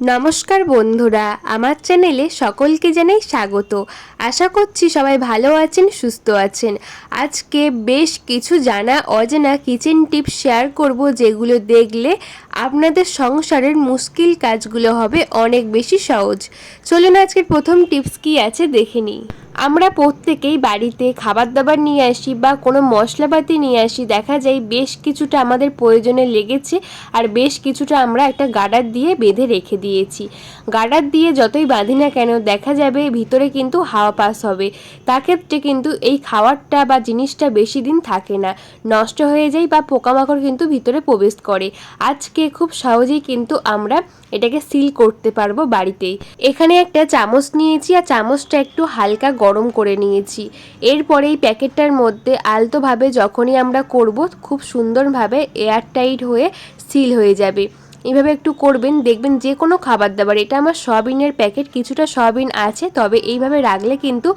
নমস্কার বন্ধুরা, আমার চ্যানেলে সকলকে জানাই স্বাগত। আশা করছি সবাই ভালো আছেন, সুস্থ আছেন। আজকে বেশ কিছু জানা অজানা কিচেন টিপস শেয়ার করব যেগুলো দেখলে আপনাদের সংসারের মুশকিল কাজগুলো হবে অনেক বেশি সহজ। চলুন আজকের প্রথম টিপস কি আছে দেখে নিই। আমরা প্রত্যেকেই বাড়িতে খাবার দাবার নিয়ে আসি বা কোনো মশলাপাতি নিয়ে আসি, দেখা যায় বেশ কিছুটা আমাদের প্রয়োজনে লেগেছে আর বেশ কিছুটা আমরা একটা গার্ডার দিয়ে বেঁধে রেখে দিয়েছি। গার্ডার দিয়ে যতই বাঁধি না কেন, দেখা যাবে ভিতরে কিন্তু হাওয়া পাস হবে। তা ক্ষেত্রে কিন্তু এই খাবারটা বা জিনিসটা বেশি দিন থাকে না। নষ্ট হয়ে যায় বা পোকামাকড় কিন্তু ভিতরে প্রবেশ করে। আজকে খুব সহজেই কিন্তু আমরা এটাকে সিল করতে পারব বাড়িতেই। এখানে একটা চামচ নিয়েছি, আর চামচটা একটু হালকা গরম করে নিয়েছি। এরপরে এই প্যাকেটটার মধ্যে আলতোভাবে যখনই আমরা করব, খুব সুন্দরভাবে এয়ারটাইট হয়ে সিল হয়ে যাবে। এইভাবে একটু করবেন, দেখবেন যে কোনো খাবার দাবার, এটা আমার সয়াবিনের প্যাকেট, কিছুটা সয়াবিন আছে, তবে এইভাবে রাখলে কিন্তু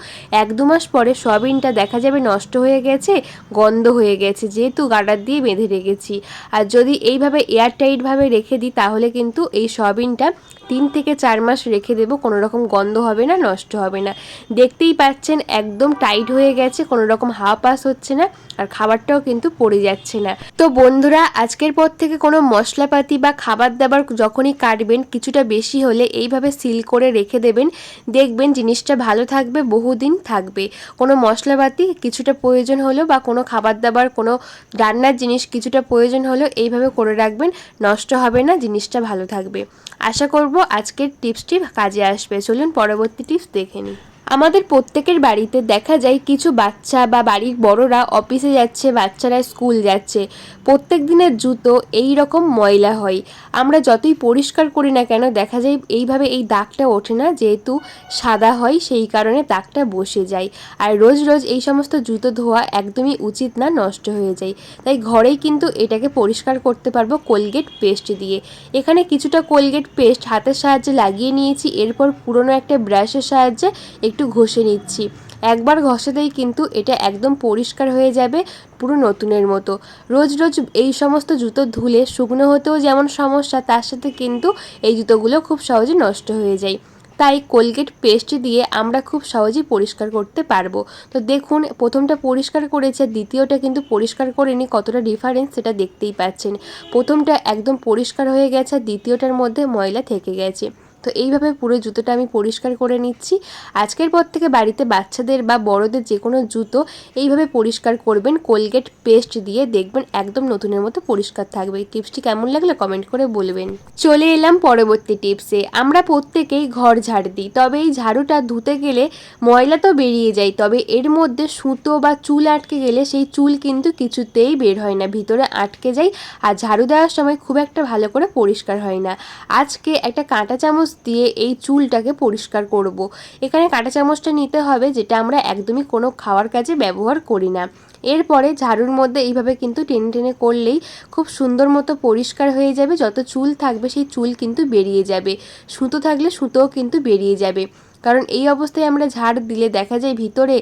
এক দু মাস পরে সয়াবিনটা দেখা যাবে নষ্ট হয়ে গেছে, গন্ধ হয়ে গেছে, যেহেতু গাডার দিয়ে বেঁধে রেখেছি। আর যদি এইভাবে এয়ারটাইটভাবে রেখে দিই, তাহলে কিন্তু এই সয়াবিনটা তিন থেকে চার মাস রেখে দেবো, কোনো রকম গন্ধ হবে না, নষ্ট হবে না। দেখতেই পাচ্ছেন, একদম টাইট হয়ে গেছে, কোনো রকম হাওয়া পাস হচ্ছে না, আর খাবারটাও কিন্তু পড়ে যাচ্ছে না। তো বন্ধুরা, আজকের পর থেকে কোনো মশলাপাতি বা খাবার দাবার যখনই কাটবেন কিছুটা বেশি হলে এইভাবে সিল করে রেখে দেবেন। দেখবেন জিনিসটা ভালো থাকবে, বহুদিন থাকবে। কোনো মশলাপাতি কিছুটা প্রয়োজন হলো বা কোনো খাবার দাবার, কোনো রান্নার জিনিস কিছুটা প্রয়োজন হলো এইভাবে করে রাখবেন, নষ্ট হবে না, জিনিসটা ভালো থাকবে। আশা করব আজকের টিপসটি কাজে আসবে। চলুন পরবর্তী টিপস দেখে নিই। আমাদের প্রত্যেকের বাড়িতে দেখা যায় কিছু বাচ্চা বা বাড়ির বড়রা অফিসে যাচ্ছে, বাচ্চারা স্কুল যাচ্ছে। প্রত্যেক দিনের জুতো এই রকম ময়লা হয়। আমরা যতই পরিষ্কার করি না কেন, দেখা যায় এইভাবে এই দাগটা ওঠে না, যেহেতু সাদা হয় সেই কারণে দাগটা বসে যায়। আর রোজ রোজ এই সমস্ত জুতো ধোয়া একদমই উচিত না, নষ্ট হয়ে যায়। তাই ঘরেই কিন্তু এটাকে পরিষ্কার করতে পারব কোলগেট পেস্ট দিয়ে। এখানে কিছুটা কোলগেট পেস্ট হাতের সাহায্যে লাগিয়ে নিয়েছি। এরপর পুরনো একটা ব্রাশের সাহায্যে একটু ঘষে নিচ্ছি। একবার ঘষাতেই কিন্তু এটা একদম পরিষ্কার হয়ে যাবে পুরো নতুনের মতো। রোজ রোজ এই সমস্ত জুতো ধুলে শুকনো হতেও যেমন সমস্যা, তার সাথে কিন্তু এই জুতোগুলো খুব সহজে নষ্ট হয়ে যায়। তাই কোলগেট পেস্ট দিয়ে আমরা খুব সহজেই পরিষ্কার করতে পারব। তো দেখুন, প্রথমটা পরিষ্কার করেছে, দ্বিতীয়টা কিন্তু পরিষ্কার করে করেনি, কতটা ডিফারেন্স সেটা দেখতেই পাচ্ছেন। প্রথমটা একদম পরিষ্কার হয়ে গেছে, দ্বিতীয়টার মধ্যে ময়লা থেকে গেছে। তো এইভাবে পুরো জুতোটা আমি পরিষ্কার করে নিচ্ছি। আজকের পর থেকে বাড়িতে বাচ্চাদের বা বড়দের যে কোনো জুতো এইভাবে পরিষ্কার করবেন। কোলগেট পেস্ট দিয়ে দেখবেন একদম নতুনের মতো পরিষ্কার থাকবে। টিপসটি কেমন লাগলে কমেন্ট করে বলবেন। চলে এলাম পরবর্তী টিপসে। আমরা প্রত্যেকেই ঘর ঝাড় দিই, তবে এই ঝাড়ুটা ধুতে গেলে ময়লা তো বেরিয়ে যায়, তবে এর মধ্যে সুতো বা চুল আটকে গেলে সেই চুল কিন্তু কিছুতেই বের হয় না, ভিতরে আটকে যায়, আর ঝাড়ু দেওয়ার সময় খুব একটা ভালো করে পরিষ্কার হয় না। আজকে একটা কাঁটা চামচ দিয়ে এই চুলটাকে পরিষ্কার করব। এখানে কাঁটা চামচটা নিতে হবে, যেটা আমরা একদমই কোনো খাওয়ার কাজে ব্যবহার করি না। এরপরে ঝাড়ুর মধ্যে এইভাবে কিন্তু টেনে টেনে করলেই খুব সুন্দর মতো পরিষ্কার হয়ে যাবে, যত চুল থাকবে সেই চুল কিন্তু বেরিয়ে যাবে। সুতো থাকলে সুতোও কিন্তু বেরিয়ে যাবে। কারণ এই অবস্থায় আমরা ঝাড় দিলে দেখা যায় ভিতরে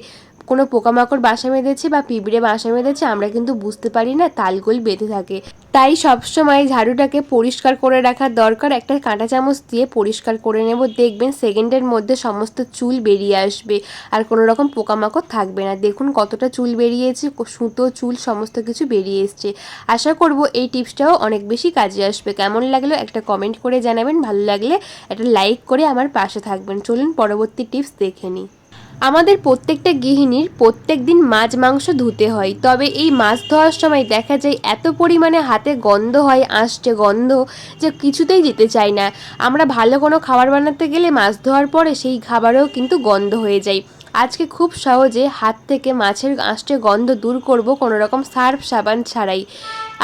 কোনো পোকামাকড় বাসা বেঁধেছে বা পিঁপড়ে বাসা বেঁধেছে, আমরা কিন্তু বুঝতে পারি না, তালগোল বেঁধে থাকে। তাই সবসময় ঝাড়ুটাকে পরিষ্কার করে রাখার দরকার। একটা কাঁটা চামচ দিয়ে পরিষ্কার করে নেব। দেখবেন সেকেন্ডের মধ্যে সমস্ত চুল বেরিয়ে আসবে। আর কোনো রকম পোকামাকড় থাকবে না। দেখুন কতটা চুল বেরিয়েছে সুতো, চুল, সমস্ত কিছু বেরিয়ে এসছে। আশা করব এই টিপসটাও অনেক বেশি কাজে আসবে। কেমন লাগল একটা কমেন্ট করে জানাবেন। ভালো লাগলে একটা লাইক করে আমার পাশে থাকবেন। চলুন পরবর্তী টিপস দেখে নিই। আমাদের প্রত্যেকটা গৃহিণীর প্রত্যেক দিন মাছ, মাংস ধুতে হয়। তবে এই মাছ ধোয়ার সময় দেখা যায় এত পরিমাণে হাতে গন্ধ হয় আসছে গন্ধ যে কিছুতেই যেতে চায় না। আমরা ভালো কোনো খাবার বানাতে গেলে মাছ ধোয়ার পরে সেই খাবারেও কিন্তু গন্ধ হয়ে যায়। আজকে খুব সহজে হাত থেকে মাছের আঁশটে গন্ধ দূর করব কোনো রকম সার্ফ সাবান ছাড়াই।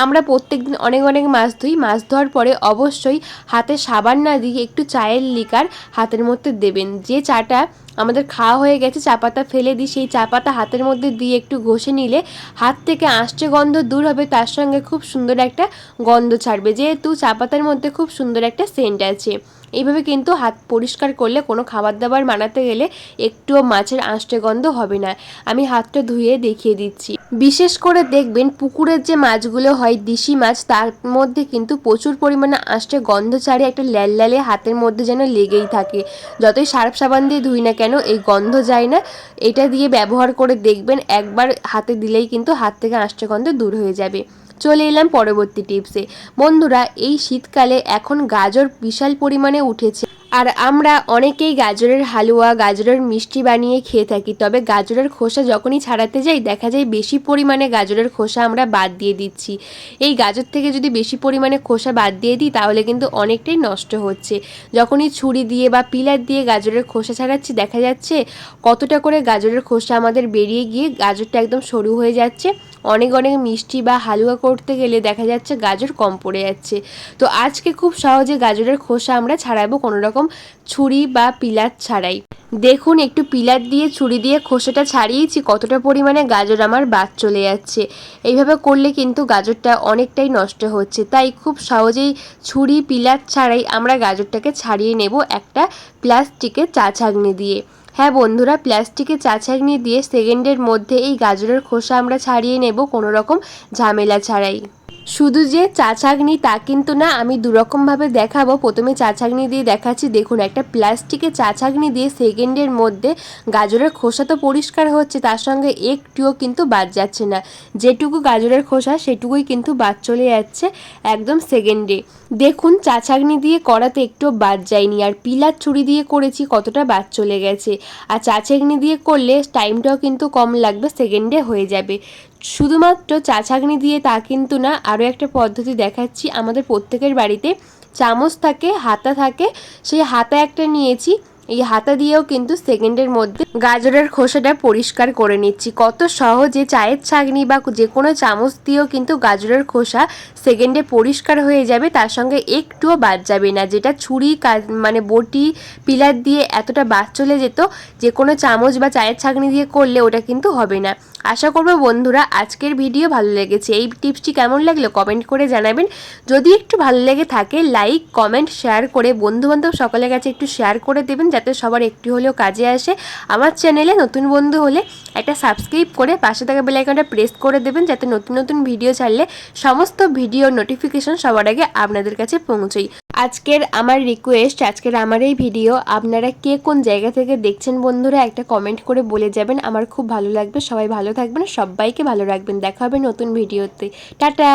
আমরা প্রত্যেক দিন অনেক অনেক মাছ ধুই। মাছ ধোয়ার পরে অবশ্যই হাতে সাবান না দিয়ে একটু চায়ের লিকার হাতের মধ্যে দেবেন। যে চাটা আমাদের খাওয়া হয়ে গেছে চা পাতা ফেলে দিই। সেই চা পাতা হাতের মধ্যে দিয়ে একটু ঘষে নিলে হাত থেকে আঁশটে গন্ধ দূর হবে, তার সঙ্গে খুব সুন্দর একটা গন্ধ ছাড়বে। যেহেতু চা পাতার মধ্যে খুব সুন্দর একটা সেন্ট আছে। এইভাবে কিন্তু হাত পরিষ্কার করলে কোনো খাবার দাবার বানাতে গেলে একটুও মাছের আঁশটে গন্ধ হবে না। আমি হাতটা ধুয়ে দেখিয়ে দিচ্ছি। বিশেষ করে দেখবেন পুকুরের যে মাছগুলো হয়, দিশি মাছ, তার মধ্যে কিন্তু প্রচুর পরিমাণে আঁশটে গন্ধ ছাড়ে, একটা ল্যাল ল্যালে হাতের মধ্যে যেন লেগেই থাকে। যতই সার্ফ সাবান দিয়ে ধুই না কেন এই গন্ধ যায় না? এটা দিয়ে ব্যবহার করে দেখবেন একবার হাতে দিলেই কিন্তু হাত থেকে আঁশটে গন্ধ দূর হয়ে যাবে। চলে এলাম পরবর্তী টিপসে। বন্ধুরা, এই শীতকালে এখন গাজর বিশাল পরিমাণে উঠেছে। আর আমরা অনেকেই গাজরের হালুয়া, গাজরের মিষ্টি বানিয়ে খেয়ে থাকি। তবে গাজরের খোসা যখনই ছাড়াতে যাই, দেখা যায় বেশি পরিমাণে গাজরের খোসা আমরা বাদ দিয়ে দিচ্ছি। এই গাজর থেকে যদি বেশি পরিমাণে খোসা বাদ দিয়ে দিই, তাহলে কিন্তু অনেকটাই নষ্ট হচ্ছে। যখনই ছুরি দিয়ে বা পিলার দিয়ে গাজরের খোসা ছাড়াচ্ছি, দেখা যাচ্ছে কতটা করে গাজরের খোসা আমাদের বেরিয়ে গিয়ে গাজরটা একদম সরু হয়ে যাচ্ছে। অনেক অনেক মিষ্টি বা হালুয়া করতে গেলে দেখা যাচ্ছে গাজর কম পড়ে যাচ্ছে। তো আজকে খুব সহজে গাজরের খোসা আমরা ছাড়াবো কোনো রকম ছুরি বা পিলার ছাড়াই। দেখুন, একটু পিলার দিয়ে, ছুরি দিয়ে খোসাটা ছাড়িয়েছি, কতটা পরিমাণে গাজর আমার বাদ চলে যাচ্ছে। এইভাবে করলে কিন্তু গাজরটা অনেকটাই নষ্ট হচ্ছে। তাই খুব সহজেই ছুরি, পিলার ছাড়াই আমরা গাজরটাকে ছাড়িয়ে নেব একটা প্লাস্টিকের চা ছাঁকনি দিয়ে। হ্যাঁ বন্ধুরা প্লাস্টিকে চা ছাঁকনি দিয়ে সেকেন্ডের মধ্যে এই গাজরের খোসা আমরা ছাড়িয়ে নেব কোনো রকম ঝামেলা ছাড়াই। শুধু যে চা তা কিন্তু না, আমি দুরকমভাবে দেখাবো। প্রথমে চা দিয়ে দেখাচ্ছি, দেখুন একটা প্লাস্টিকের চা দিয়ে সেকেন্ডের মধ্যে গাজরের খোসা তো পরিষ্কার হচ্ছে, তার সঙ্গে একটুও কিন্তু বাদ যাচ্ছে না। যেটুকু গাজরের খোসা, সেটুকুই কিন্তু বাদ চলে যাচ্ছে একদম সেকেন্ডে। দেখুন চা দিয়ে করাতে একটু বাদ যায়নি, আর পিলার ছুরি দিয়ে করেছি, কতটা বাদ চলে গেছে। আর চা দিয়ে করলে টাইমটাও কিন্তু কম লাগবে, সেকেন্ডে হয়ে যাবে। শুধুমাত্র চা ছাঁকনি দিয়ে তা কিন্তু না, আরও একটা পদ্ধতি দেখাচ্ছি। আমাদের প্রত্যেকের বাড়িতে চামচ থাকে, হাতা থাকে। সেই হাতা একটা নিয়েছি। এই হাতা দিয়েও কিন্তু সেকেন্ডের মধ্যে গাজরের খোসাটা পরিষ্কার করে নিচ্ছি। কত সহজে চায়ের ছাঁকনি বা যে কোনো চামচ দিয়েও কিন্তু গাজরের খোসা সেকেন্ডে পরিষ্কার হয়ে যাবে, তার সঙ্গে একটুও বাদ যাবে না। যেটা ছুরি মানে বটি, পিলার দিয়ে এতটা বাদ চলে যেত যে কোনো চামচ বা চায়ের ছাঁকনি দিয়ে করলে ওটা কিন্তু হবে না। আশা করব বন্ধুরা আজকের ভিডিও ভালো লেগেছে। এই টিপসটি কেমন লাগল কমেন্ট করে জানাবেন। যদি একটু ভালো লেগে থাকে লাইক কমেন্ট শেয়ার করে বন্ধুবান্ধব সকলের কাছে একটু শেয়ার করে দেবেন, যাতে সবার একটু হলেও কাজে আসে। আমার চ্যানেলে নতুন বন্ধু হলে একটা সাবস্ক্রাইব করে পাশে থাকা বেলাইকনটা প্রেস করে দেবেন, যাতে নতুন নতুন ভিডিও ছাড়লে সমস্ত ভিডিও নোটিফিকেশন সবার আগে আপনাদের কাছে পৌঁছই আজকের আমার রিকোয়েস্ট আজকের আমার এই ভিডিও আপনারা কে কোন জায়গা থেকে দেখছেন বন্ধুরা, একটা কমেন্ট করে বলে যাবেন। আমার খুব ভালো লাগবে, সবাই ভালো থাকবেন সবাইকে ভালো রাখবেন। দেখা হবে নতুন ভিডিওতে। টাটা!